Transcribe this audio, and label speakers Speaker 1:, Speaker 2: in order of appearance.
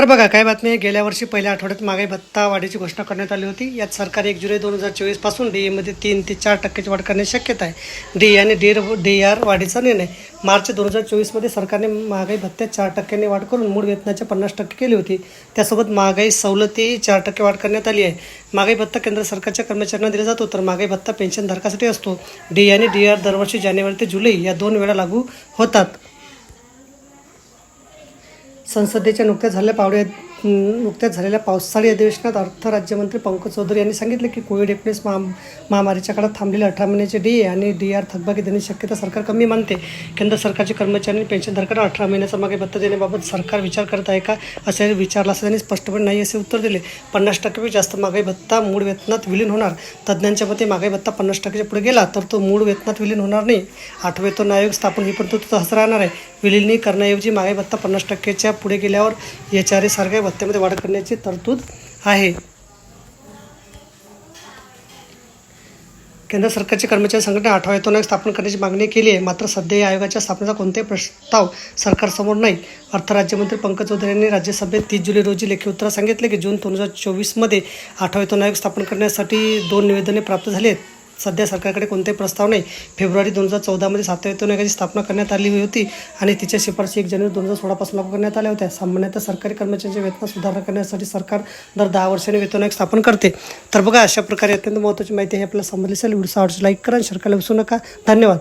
Speaker 1: तर बघा काय बातमी आहे? गेल्या वर्षी पहिल्या आठवड्यात मागाई भत्ता वाढीची घोषणा करण्यात आली होती. यात सरकार एक जुलै दोन हजार चोवीसपासून डी एमध्ये तीन ते चार टक्क्याची वाढ करण्याची शक्यता आहे. डी आणि डी डी आर वाढीचा निर्णय. मार्च दोन हजार चोवीसमध्ये सरकारने महागाई भत्त्यात चार टक्क्यांनी वाढ करून मूळ वेतनाच्या पन्नास टक्के केली होती. त्यासोबत महागाई सवलती चार टक्के वाढ करण्यात आली आहे. महागाई भत्ता केंद्र सरकारच्या कर्मचाऱ्यांना दिला जातो तर महागाई भत्ता पेन्शनधारकासाठी असतो. डी आणि डी आर दरवर्षी जानेवारी ते जुलै या दोन वेळा लागू होतात. संसदेच्या नुकत्याच झालेल्या पावड्या नुकत्याच झालेल्या पावसाळी अधिवेशनात अर्थ राज्यमंत्री पंकज चौधरी यांनी सांगितले की कोविड एकोणीस महा महामारीच्या काळात थांबलेले अठरा महिन्याचे डी ए आणि डी आर थकबाकी देण्याची शक्यता सरकार कमी मानते. केंद्र सरकारचे कर्मचारी आणि पेन्शनधारकांना अठरा महिन्याचा मागे भत्ता देण्याबाबत सरकार विचार करत आहे का? असे विचारला असं त्यांनी स्पष्टपणे नाही असे उत्तर दिले. पन्नास टक्केपेक्षा जास्त मागाई भत्ता मूळ वेतनात विलीन होणार. तज्ज्ञांच्या मते मागाई भत्ता पन्नास टक्क्याच्या पुढे गेला तर तो मूळ वेतनात विलीन होणार नाही. आठवे वेतन आयोग स्थापन ही पण तो तसाच राहणार आहे. विलिनीकरणाऐवजी मागाई भत्ता पन्नास टक्क्याच्या पुढे गेल्यावर एच आर ए सारख्या भत्त्यामध्ये वाढ करण्याची तरतूद आहे. केंद्र सरकारचे कर्मचारी संघटना आठवा आयोग स्थापन करण्याची मागणी केली आहे. मात्र सध्या या आयोगाच्या स्थापनेचा कोणताही प्रस्ताव सरकारसमोर नाही. अर्थ राज्यमंत्री पंकज चौधरी यांनी राज्यसभेत तीस जुलै रोजी लेखी उत्तरात सांगितले की जून दोन हजार चोवीसमध्ये आठवा आयोग स्थापन करण्यासाठी दोन निवेदने प्राप्त झाली आहेत. सध्या सरकारकडे कोणते प्रस्ताव नाही. फेब्रुवारी दोन हजार चौदामध्ये सातव्या वेतन आयोगाची स्थापना करण्यात आली होती आणि तिच्या शिफारशी एक जानेवारी दोन हजार सोळापासून लागू करण्यात आल्या होत्या. सामान्यतः सरकारी कर्मचाऱ्यांच्या वेतनात सुधारणा करण्यासाठी सरकार दर दहा वर्षांनी वेतन आयोग स्थापन करते. तर बघा अशा प्रकारे अत्यंत महत्त्वाची माहिती आहे. आपल्याला समजली असेल व्हिडिओ आवडची लाईक करा आणि शेअर करायला विसरू नका. धन्यवाद.